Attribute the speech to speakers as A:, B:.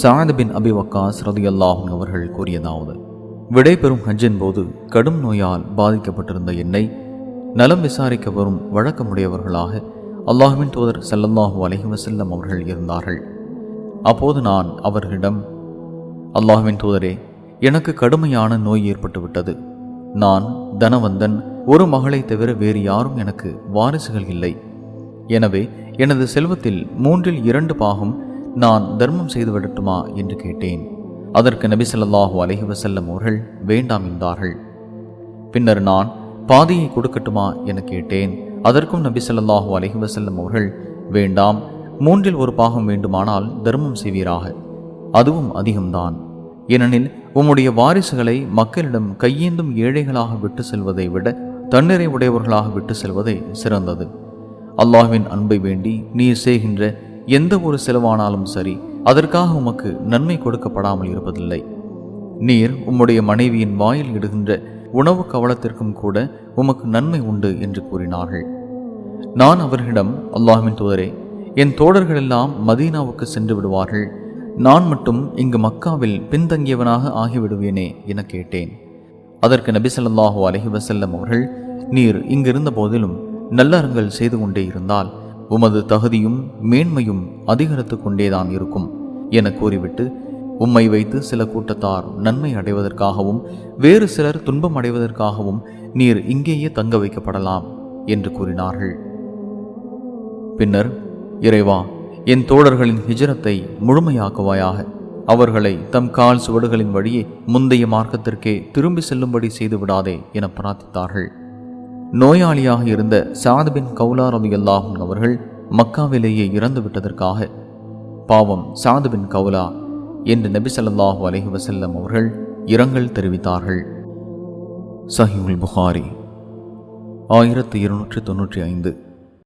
A: சாயத் பின் அபி வக்காஸ் ரதியல்லாஹும் அவர்கள் கூறியதாவது விடைபெறும் ஹஜ்ஜின் போது கடும் நோயால் பாதிக்கப்பட்டிருந்த என்னை நலம் விசாரிக்க வரும் வழக்கமுடையவர்களாக அல்லாஹுவின் தூதர் ஸல்லல்லாஹு அலஹி வசல்லம் அவர்கள் இருந்தார்கள். அப்போது நான் அவர்களிடம் அல்லாஹுவின் தூதரே எனக்கு கடுமையான நோய் ஏற்பட்டுவிட்டது நான் தனவந்தன் ஒரு மகளை தவிர வேறு யாரும் எனக்கு வாரிசுகள் இல்லை. எனவே எனது செல்வத்தில் மூன்றில் இரண்டு பாகம் நான் தர்மம் செய்து விடட்டுமா என்று கேட்டேன். அதற்கு நபி ஸல்லல்லாஹு அலைஹி அவர்கள் வேண்டாம் என்றார்கள். பின்னர் நான் பாதியை கொடுக்கட்டுமா என கேட்டேன். அதற்கும் நபி ஸல்லல்லாஹு அலைஹி அவர்கள் வேண்டாம் மூன்றில் ஒரு பாகம் வேண்டுமானால் தர்மம் செய்வீராக. அதுவும் அதிகம்தான். ஏனெனில் உம்முடைய வாரிசுகளை மக்களிடம் கையேந்தும் ஏழைகளாக விட்டு செல்வதை விட தன்னிறை உடையவர்களாக விட்டு செல்வதே சிறந்தது. அல்லாஹ்வின் அன்பை வேண்டி நீர் செய்கின்ற எந்த ஒரு செலவானாலும் சரி அதற்காக உமக்கு நன்மை கொடுக்கப்படாமல் இருப்பதில்லை. நீர் உம்முடைய மனைவியின் வாயில் இடுகின்ற உணவு கவலத்திற்கும் கூட உமக்கு நன்மை உண்டு என்று கூறினார்கள். நான் அவர்களிடம் அல்லாஹின் தூதரே என் தோழர்கள் எல்லாம் மதீனாவுக்கு சென்று விடுவார்கள். நான் மட்டும் இங்கு மக்காவில் பின்தங்கியவனாக ஆகிவிடுவேனே என கேட்டேன். அதற்கு நபி ஸல்லல்லாஹு அலஹி வசல்லம் அவர்கள் நீர் இங்கிருந்த போதிலும் நல்லறங்கள் செய்து கொண்டே இருந்தால் உமது தகுதியும் மேன்மையும் அதிகரித்து கொண்டேதான் இருக்கும். என கூறிவிட்டு உம்மை வைத்து சில கூட்டத்தார் நன்மை அடைவதற்காகவும் வேறு சிலர் துன்பம் அடைவதற்காகவும் நீர் இங்கேயே தங்க வைக்கப்படலாம் என்று கூறினார்கள். பின்னர் இறைவா என் தோழர்களின் ஹிஜரத்தை முழுமையாக்குவாயாக. அவர்களை தம் கால் சுவடுகளின் வழியே முந்தைய மார்க்கத்திற்கே திரும்பி செல்லும்படி செய்து விடாதே என பிரார்த்தித்தார்கள். நோயாளியாக இருந்த சாத் பின் கௌலா ரலியல்லாஹும் அவர்கள் மக்காவிலேயே இறந்து விட்டதற்காக பாவம் சாத் பின் கௌலா என்று நபி ஸல்லல்லாஹு அலஹி வசல்லம் அவர்கள் இரங்கல் தெரிவித்தார்கள். சஹீஹுல் புகாரி ஆயிரத்தி இருநூற்றி தொன்னூற்றி ஐந்து.